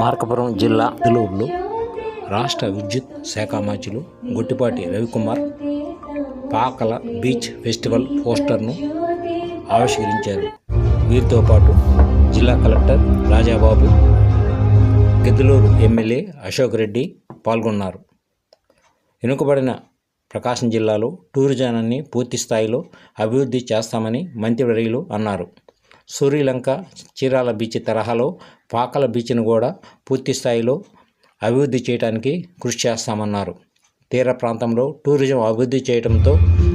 మార్కపురం జిల్లా తెలుగులో రాష్ట్ర విద్యుత్ శాఖ మంత్రులు గొట్టిపాటి రవికుమార్ పాకల బీచ్ ఫెస్టివల్ పోస్టర్ను ఆవిష్కరించారు. వీరితో పాటు జిల్లా కలెక్టర్ రాజాబాబు గిద్దలూరు ఎమ్మెల్యే అశోక్ రెడ్డి పాల్గొన్నారు. వెనుకబడిన ప్రకాశం జిల్లాలో టూరిజాన్ని పూర్తి స్థాయిలో అభివృద్ధి చేస్తామని మంత్రివర్యులు అన్నారు. సూర్యలంక చీరాల బీచ్ తరహాలో పాకల బీచ్ను కూడా పూర్తి స్థాయిలో అభివృద్ధి చేయడానికి కృషి చేస్తామన్నారు. తీర ప్రాంతంలో టూరిజం అభివృద్ధి చేయడంతో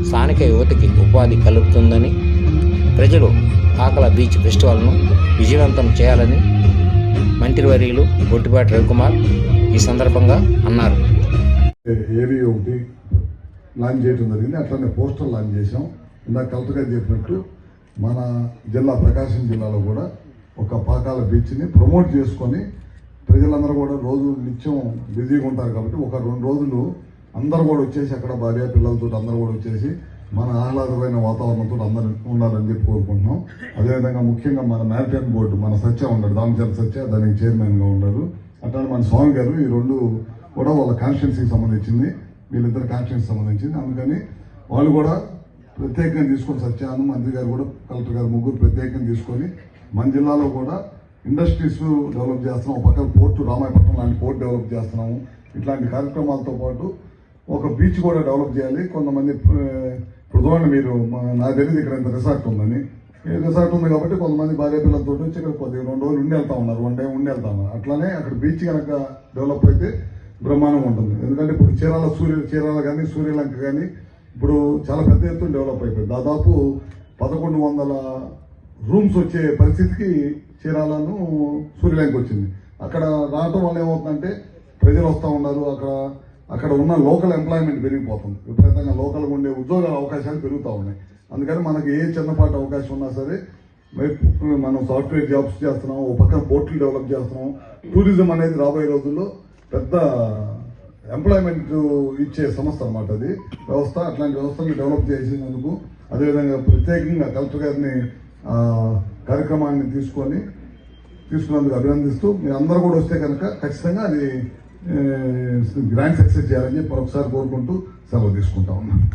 స్థానిక యువతకి ఉపాధి కలుగుతుందని ప్రజలు పాకల బీచ్ ఫెస్టివల్ను విజయవంతం చేయాలని మంత్రివర్యులు బొట్టిపాటి రవికుమార్ ఈ సందర్భంగా అన్నారు. ఏరియా ఒకటి లాంచ్ చేయడం జరిగింది. అట్లనే పోస్టర్ లాంచ్ చేసాం ఇందాక కలతగా చెప్పినట్టు మన జిల్లా ప్రకాశం జిల్లాలో కూడా ఒక పాకాల బీచ్ని ప్రమోట్ చేసుకొని ప్రజలందరూ కూడా రోజు నిత్యం బిజీగా ఉంటారు కాబట్టి ఒక రెండు రోజులు అందరూ కూడా వచ్చేసి అక్కడ భార్య పిల్లలతో అందరూ కూడా వచ్చేసి మన ఆహ్లాదమైన వాతావరణంతో అందరూ ఉండాలని చెప్పి కోరుకుంటున్నాం. అదేవిధంగా ముఖ్యంగా మన మ్యారిటైన్ బోర్డు మన సత్య ఉన్నాడు దామచంద్ర సత్య దానికి చైర్మన్గా ఉన్నారు అట్లానే మన స్వామి గారు ఈ రెండు కూడా వాళ్ళ కాన్స్టిట్యున్సీకి సంబంధించింది వీళ్ళిద్దరు కాన్స్టిట్యున్సీకి సంబంధించింది. అందుకని వాళ్ళు కూడా ప్రత్యేకంగా తీసుకొని సత్యాను మంత్రి గారు కూడా కలెక్టర్ గారు ముగ్గురు ప్రత్యేకంగా తీసుకొని మన జిల్లాలో కూడా ఇండస్ట్రీస్ డెవలప్ చేస్తున్నాం. ఒక పక్కన పోర్టు రామాయపట్నం లాంటి పోర్ట్ డెవలప్ చేస్తున్నాము. ఇట్లాంటి కార్యక్రమాలతో పాటు ఒక బీచ్ కూడా డెవలప్ చేయాలి. కొంతమంది ఆ, ఇప్పుడు చూడండి మీరు మా- తెలియదు ఇక్కడ ఇంత రిసార్ట్ ఉందని. రిసార్ట్ ఉంది కాబట్టి కొంతమంది భార్య పిల్లలతో వచ్చి ఇక్కడ కొద్దిగా రెండు రోజులు ఉండి వెళ్తా ఉన్నారు. వన్ డే ఉండి వెళ్తా ఉన్నారు. అట్లానే అక్కడ బీచ్ కనుక డెవలప్ అయితే బ్రహ్మాండం ఉంటుంది. ఎందుకంటే ఇప్పుడు చీరాల సూర్య చీరాల కానీ సూర్యలంక కానీ ఇప్పుడు చాలా పెద్ద ఎత్తున డెవలప్ అయిపోయింది. దాదాపు పదకొండు వందల రూమ్స్ వచ్చే పరిస్థితికి చీరాలను సూర్యలంక వచ్చింది. అక్కడ రావటం వల్ల ఏమవుతుందంటే ప్రజలు వస్తూ ఉన్నారు అక్కడ అక్కడ ఉన్న లోకల్ ఎంప్లాయ్మెంట్ పెరిగిపోతుంది. విపరీతంగా లోకల్గా ఉండే ఉద్యోగాల అవకాశాలు పెరుగుతూ ఉన్నాయి. అందుకని మనకి ఏ చిన్నపాటి అవకాశం ఉన్నా సరే మనం సాఫ్ట్వేర్ జాబ్స్ చేస్తున్నాం ఒక పక్కన పోర్టులు డెవలప్ చేస్తున్నాం. టూరిజం అనేది రాబోయే రోజుల్లో పెద్ద ఎంప్లాయ్మెంట్ ఇచ్చే సంస్థ అనమాట అది. వ్యవస్థ అట్లాంటి వ్యవస్థని డెవలప్ చేసినందుకు అదేవిధంగా ప్రత్యేకంగా కలెక్టర్ గారిని కార్యక్రమాన్ని తీసుకొని తీసుకున్నందుకు అభినందిస్తూ మీరు అందరూ కూడా వస్తే కనుక ఖచ్చితంగా అది గ్రాండ్ సక్సెస్ చేయాలని చెప్పి మరొకసారి కోరుకుంటూ సెలవు తీసుకుంటా ఉన్నాను